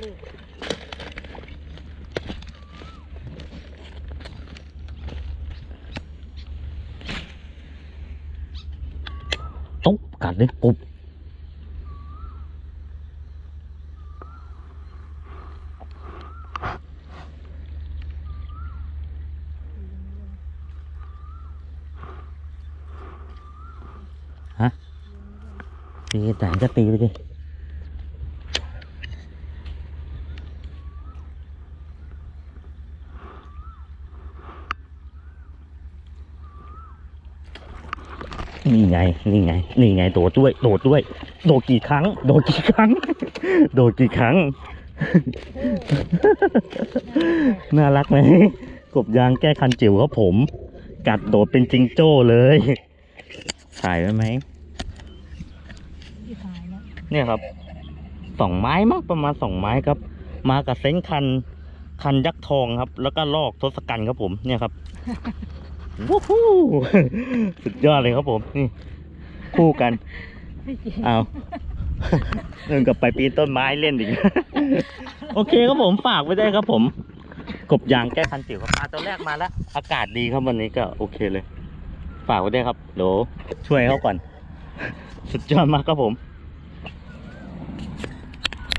เลยตุ๊บกัดเลยปุ๊บตีแต่งก็ตีไปดิ นี่ไง นี่ไง นี่ไง โดดด้วย โดดด้วย โดดกี่ครั้ง โดดกี่ครั้ง โดดกี่ครั้ง น่ารักไหม กบยางแก้คันจิ๋วครับผม กัดโดดเป็นจิงโจ้เลย ถ่ายไว้ไหม เนี่ยครับ สองไม้มั้งประมาณสองไม้ครับ มากับเซ้นคัน คันยักษ์ทองครับ แล้วก็ลอกทศกัณฐ์ครับผม เนี่ยครับ วู้ฮู้สุดยอดเลยครับผมนี่ คู่กันไม่จริงเอาเดินกลับไปปีนต้นไม้เล่นอีก โอเคครับผมฝากไว้ได้วยครับผม กบยางแก้คันจิ๋วครับมาตัวแรกมาแล้ว อากาศดีครับวันนี้ก็โอเคเลย ฝากไว้ได้วยครับเดี๋ยวช่วยเขาก่อน สุดยอดมากครับผม